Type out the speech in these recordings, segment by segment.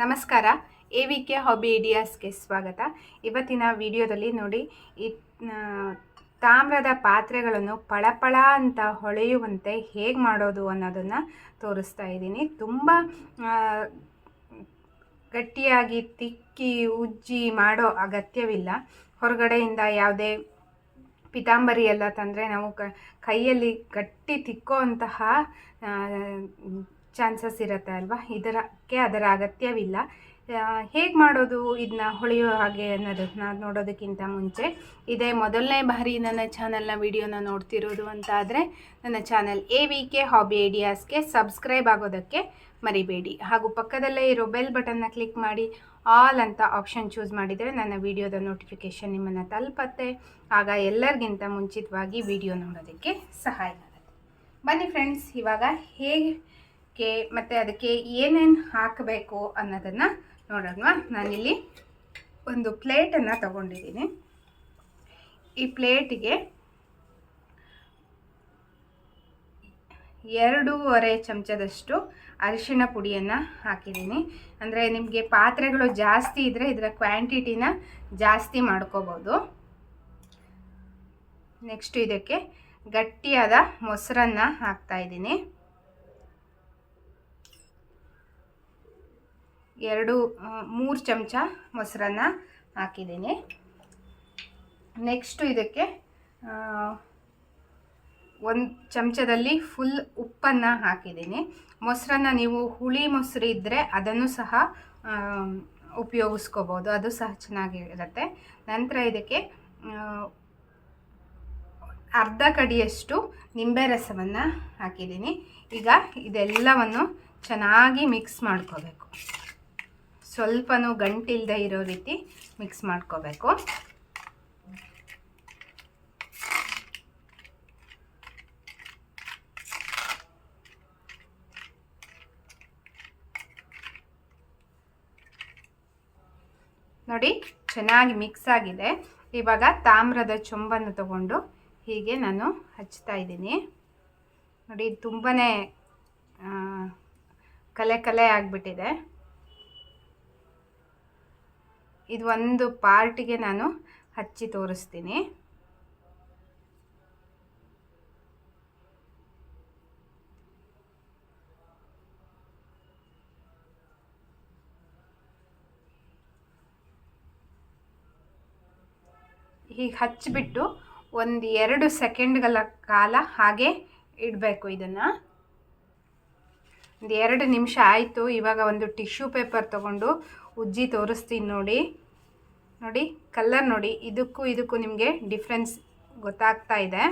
ನಮಸ್ಕಾರ. A V K hobby ಐಡಿಯಾಸ್ಗೆ ಸ್ವಾಗತ. ಇವತ್ತಿನ ವಿಡಿಯೋದಲ್ಲಿ ನೋಡಿ, ಈ ತಾಮ್ರದ ಪಾತ್ರೆಗಳನ್ನು ಪಳಪಳ ಅಂತ ಹೊಳೆಯುವಂತೆ ಹೇಗೆ ಮಾಡೋದು ಅನ್ನೋದನ್ನು ತೋರಿಸ್ತಾ ಇದ್ದೀನಿ. ತುಂಬ ಗಟ್ಟಿಯಾಗಿ ತಿಕ್ಕಿ, ಉಜ್ಜಿ ಮಾಡೋ ಅಗತ್ಯವಿಲ್ಲ. ಹೊರಗಡೆಯಿಂದ ಯಾವುದೇ ಪಿತಾಂಬರಿ ಎಲ್ಲ ತಂದರೆ ನಾವು ಕೈಯಲ್ಲಿ ಗಟ್ಟಿ ತಿಕ್ಕೋ ಚಾನ್ಸಸ್ ಇರುತ್ತೆ ಅಲ್ವಾ? ಇದರಕ್ಕೆ ಅದರ ಅಗತ್ಯವಿಲ್ಲ. ಹೇಗೆ ಮಾಡೋದು ಇದನ್ನ ಹೊಳೆಯೋ ಹಾಗೆ ಅನ್ನೋದನ್ನ ನೋಡೋದಕ್ಕಿಂತ ಮುಂಚೆ, ಇದೇ ಮೊದಲನೇ ಬಾರಿ ನನ್ನ ಚಾನಲ್ನ ವಿಡಿಯೋನ ನೋಡ್ತಿರೋದು ಅಂತ ಆದರೆ ನನ್ನ channel A V K hobby ಐಡಿಯಾಸ್ಗೆ subscribe ಆಗೋದಕ್ಕೆ ಮರಿಬೇಡಿ. ಹಾಗೂ ಪಕ್ಕದಲ್ಲೇ ಇರೋ ಬೆಲ್ ಬಟನ್ನ ಕ್ಲಿಕ್ ಮಾಡಿ, ಆಲ್ ಅಂತ ಆಪ್ಷನ್ ಚೂಸ್ ಮಾಡಿದರೆ ನನ್ನ ವಿಡಿಯೋದ ನೋಟಿಫಿಕೇಷನ್ ನಿಮ್ಮನ್ನು ತಲುಪತ್ತೆ. ಆಗ ಎಲ್ಲರಿಗಿಂತ ಮುಂಚಿತವಾಗಿ ವಿಡಿಯೋ ನೋಡೋದಕ್ಕೆ ಸಹಾಯ ಆಗುತ್ತೆ. ಬನ್ನಿ ಫ್ರೆಂಡ್ಸ್, ಇವಾಗ ಹೇಗೆ ಮತ್ತು ಅದಕ್ಕೆ ಏನೇನು ಹಾಕಬೇಕು ಅನ್ನೋದನ್ನು ನೋಡೋಣ ನಾನಿಲ್ಲಿ ಒಂದು ಪ್ಲೇಟನ್ನು ತಗೊಂಡಿದ್ದೀನಿ. ಈ ಪ್ಲೇಟಿಗೆ ಎರಡೂವರೆ ಚಮಚದಷ್ಟು ಅರಿಶಿಣ ಪುಡಿಯನ್ನು ಹಾಕಿದ್ದೀನಿ. ಅಂದರೆ ನಿಮಗೆ ಪಾತ್ರೆಗಳು ಜಾಸ್ತಿ ಇದ್ದರೆ ಇದರ ಕ್ವಾಂಟಿಟಿನ ಜಾಸ್ತಿ ಮಾಡ್ಕೋಬೋದು. ನೆಕ್ಸ್ಟ್ ಇದಕ್ಕೆ ಗಟ್ಟಿಯಾದ ಮೊಸರನ್ನು ಹಾಕ್ತಾ ಎರಡು ಮೂರು ಚಮಚ ಮೊಸರನ್ನ ಹಾಕಿದ್ದೀನಿ. ನೆಕ್ಸ್ಟು ಇದಕ್ಕೆ ಒಂದು ಚಮಚದಲ್ಲಿ ಫುಲ್ ಉಪ್ಪನ್ನು ಹಾಕಿದ್ದೀನಿ. ಮೊಸರನ್ನ ನೀವು ಹುಳಿ ಮೊಸರು ಇದ್ದರೆ ಅದನ್ನು ಸಹ ಉಪಯೋಗಿಸ್ಕೋಬೋದು. ಅದು ಸಹ ಚೆನ್ನಾಗಿರುತ್ತೆ. ನಂತರ ಇದಕ್ಕೆ ಅರ್ಧ ಕಡಿಯಷ್ಟು ನಿಂಬೆ ರಸವನ್ನು ಹಾಕಿದ್ದೀನಿ. ಈಗ ಇದೆಲ್ಲವನ್ನು ಚೆನ್ನಾಗಿ ಮಿಕ್ಸ್ ಮಾಡ್ಕೋಬೇಕು. ಸ್ವಲ್ಪನೂ ಗಂಟಿಲ್ಲದೆ ಇರೋ ರೀತಿ ಮಿಕ್ಸ್ ಮಾಡ್ಕೋಬೇಕು. ನೋಡಿ, ಚೆನ್ನಾಗಿ ಮಿಕ್ಸ್ ಆಗಿದೆ. ಇವಾಗ ತಾಮ್ರದ ಚೊಂಬನ್ನು ತಗೊಂಡು ಹೀಗೆ ನಾನು ಹಚ್ತಾ ಇದ್ದೀನಿ. ನೋಡಿ ತುಂಬಾ ಕಲೆ ಕಲೆ ಆಗಿಬಿಟ್ಟಿದೆ. ಇದು ಒಂದು ಪಾರ್ಟಿಗೆ ನಾನು ಹಚ್ಚಿ ತೋರಿಸ್ತೀನಿ. ಹೀಗೆ ಹಚ್ಚಿಬಿಟ್ಟು ಒಂದು ಎರಡು ಸೆಕೆಂಡ್ಗಳ ಕಾಲ ಹಾಗೆ ಇಡಬೇಕು ಇದನ್ನು. ಒಂದು ಎರಡು ನಿಮಿಷ ಆಯಿತು, ಇವಾಗ ಒಂದು ಟಿಶ್ಯೂ ಪೇಪರ್ ತಗೊಂಡು ಉಜ್ಜಿ ತೋರಿಸ್ತೀನಿ ನೋಡಿ. ನೋಡಿ ಕಲ್ಲರ್ ನೋಡಿ. ಇದಕ್ಕೂ ಇದಕ್ಕೂ ನಿಮಗೆ ಡಿಫ್ರೆನ್ಸ್ ಗೊತ್ತಾಗ್ತಾ ಇದೆ.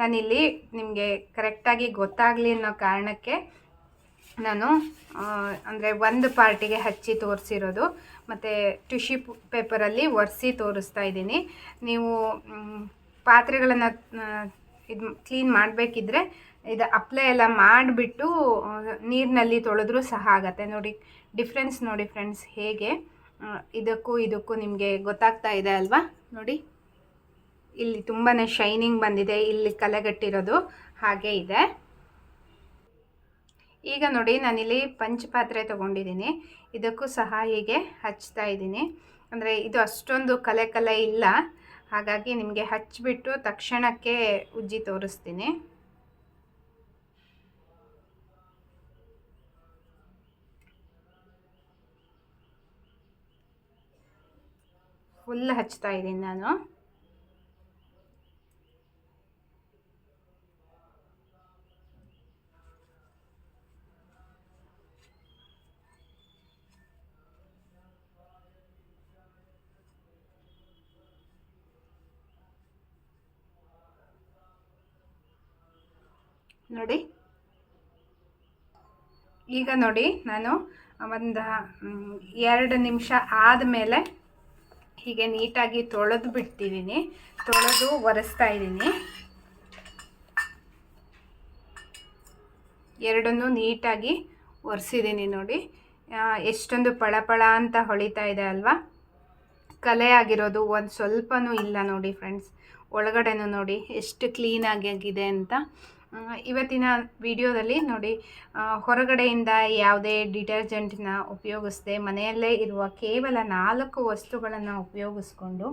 ನಾನಿಲ್ಲಿ ನಿಮಗೆ ಕರೆಕ್ಟಾಗಿ ಗೊತ್ತಾಗಲಿ ಅನ್ನೋ ಕಾರಣಕ್ಕೆ ನಾನು ಅಂದರೆ ಒಂದು ಪಾರ್ಟಿಗೆ ಹಚ್ಚಿ ತೋರಿಸಿರೋದು. ಮತ್ತು ಟಿಶ್ಯೂ ಪೇಪರಲ್ಲಿ ಒರೆಸಿ ತೋರಿಸ್ತಾ ಇದ್ದೀನಿ. ನೀವು ಪಾತ್ರೆಗಳನ್ನು ಇದು ಕ್ಲೀನ್ ಮಾಡಬೇಕಿದ್ರೆ ಇದು ಅಪ್ಲೈ ಎಲ್ಲ ಮಾಡಿಬಿಟ್ಟು ನೀರಿನಲ್ಲಿ ತೊಳೆದ್ರೂ ಸಹ ಆಗತ್ತೆ. ನೋಡಿ ಡಿಫ್ರೆನ್ಸ್ ನೋಡಿ ಫ್ರೆಂಡ್ಸ್ ಹೇಗೆ. ಇದಕ್ಕೂ ಇದಕ್ಕೂ ನಿಮಗೆ ಗೊತ್ತಾಗ್ತಾ ಇದೆ ಅಲ್ವಾ? ನೋಡಿ, ಇಲ್ಲಿ ತುಂಬಾ ಶೈನಿಂಗ್ ಬಂದಿದೆ. ಇಲ್ಲಿ ಕಲೆಗಟ್ಟಿರೋದು ಹಾಗೆ ಇದೆ. ಈಗ ನೋಡಿ, ನಾನಿಲ್ಲಿ ಪಂಚಪಾತ್ರೆ ತೊಗೊಂಡಿದ್ದೀನಿ. ಇದಕ್ಕೂ ಸಹ ಹೀಗೆ ಹಚ್ತಾ ಇದ್ದೀನಿ. ಅಂದರೆ ಇದು ಅಷ್ಟೊಂದು ಕಲೆ ಕಲೆ ಇಲ್ಲ. ಹಾಗಾಗಿ ನಿಮಗೆ ಹಚ್ಚಿಬಿಟ್ಟು ತಕ್ಷಣಕ್ಕೆ ಉಜ್ಜಿ ತೋರಿಸ್ತೀನಿ. ಫುಲ್ ಹಚ್ತಾ ಇದ್ದೀನಿ ನಾನು. ನೋಡಿ. ಈಗ ನೋಡಿ ನಾನು ಒಂದು ಎರಡು ನಿಮಿಷ ಆದಮೇಲೆ ಹೀಗೆ ನೀಟಾಗಿ ತೊಳೆದು ಬಿಡ್ತಿದ್ದೀನಿ. ತೊಳೆದು ಒರೆಸ್ತಾ ಇದ್ದೀನಿ. ಎರಡನ್ನೂ ನೀಟಾಗಿ ಒರೆಸಿದ್ದೀನಿ ನೋಡಿ. ಎಷ್ಟೊಂದು ಪಳಪಳ ಅಂತ ಹೊಳಿತಾ ಇದೆ ಅಲ್ವಾ? ಕಲೆ ಆಗಿರೋದು ಒಂದು ಸ್ವಲ್ಪನೂ ಇಲ್ಲ ನೋಡಿ ಫ್ರೆಂಡ್ಸ್. ಒಳಗಡೆನೂ ನೋಡಿ ಎಷ್ಟು ಕ್ಲೀನಾಗಿ ಆಗಿದೆ ಅಂತ. ಇವತ್ತಿನ ವಿಡಿಯೋದಲ್ಲಿ ನೋಡಿ ಹೊರಗಡೆಯಿಂದ ಯಾವುದೇ ಡಿಟರ್ಜೆಂಟ್ನ ಉಪಯೋಗಿಸದೆ ಮನೆಯಲ್ಲೇ ಇರುವ ಕೇವಲ ನಾಲ್ಕು ವಸ್ತುಗಳನ್ನು ಉಪಯೋಗಿಸ್ಕೊಂಡು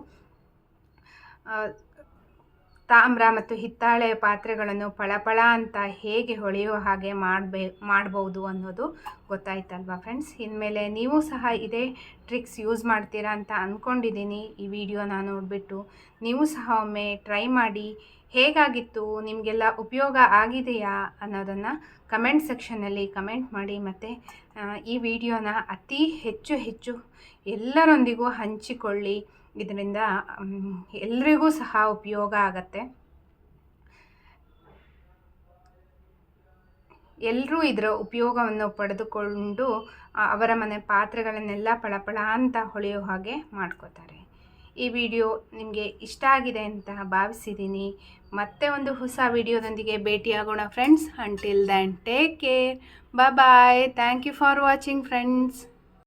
ತಾಮ್ರ ಮತ್ತು ಹಿತ್ತಾಳೆ ಪಾತ್ರೆಗಳನ್ನು ಫಳಫಳ ಅಂತ ಹೇಗೆ ಹೊಳೆಯುವ ಹಾಗೆ ಮಾಡಬೇ, ಮಾಡ್ಬೋದು ಅನ್ನೋದು ಗೊತ್ತಾಯ್ತಲ್ವಾ ಫ್ರೆಂಡ್ಸ್ ಇನ್ಮೇಲೆ ನೀವು ಸಹ ಇದೇ ಟ್ರಿಕ್ಸ್ ಯೂಸ್ ಮಾಡ್ತೀರಾ ಅಂತ ಅಂದ್ಕೊಂಡಿದ್ದೀನಿ ಈ ವಿಡಿಯೋನ ನೋಡಿಬಿಟ್ಟು. ನೀವು ಸಹ ಒಮ್ಮೆ ಟ್ರೈ ಮಾಡಿ ಹೇಗಾಗಿತ್ತು, ನಿಮಗೆಲ್ಲ ಉಪಯೋಗ ಆಗಿದೆಯಾ ಅನ್ನೋದನ್ನು ಕಮೆಂಟ್ ಸೆಕ್ಷನ್ನಲ್ಲಿ ಕಮೆಂಟ್ ಮಾಡಿ ಮತ್ತು ಈ ವಿಡಿಯೋನ ಅತಿ ಹೆಚ್ಚು ಹೆಚ್ಚು ಎಲ್ಲರೊಂದಿಗೂ ಹಂಚಿಕೊಳ್ಳಿ. ಇದರಿಂದ ಎಲ್ರಿಗೂ ಸಹ ಉಪಯೋಗ ಆಗತ್ತೆ. ಎಲ್ಲರೂ ಇದರ ಉಪಯೋಗವನ್ನು ಪಡೆದುಕೊಂಡು ಅವರ ಮನೆ ಪಾತ್ರೆಗಳನ್ನೆಲ್ಲ ಪಳಪಳ ಅಂತ ಹೊಳೆಯೋ ಹಾಗೆ ಮಾಡ್ಕೋತಾರೆ. ಈ ವಿಡಿಯೋ ನಿಮಗೆ ಇಷ್ಟ ಆಗಿದೆ ಅಂತ ಭಾವಿಸಿದ್ದೀನಿ. ಮತ್ತೆ ಒಂದು ಹೊಸ ವಿಡಿಯೋದೊಂದಿಗೆ ಭೇಟಿಯಾಗೋಣ friends until then take care bye thank you for watching friends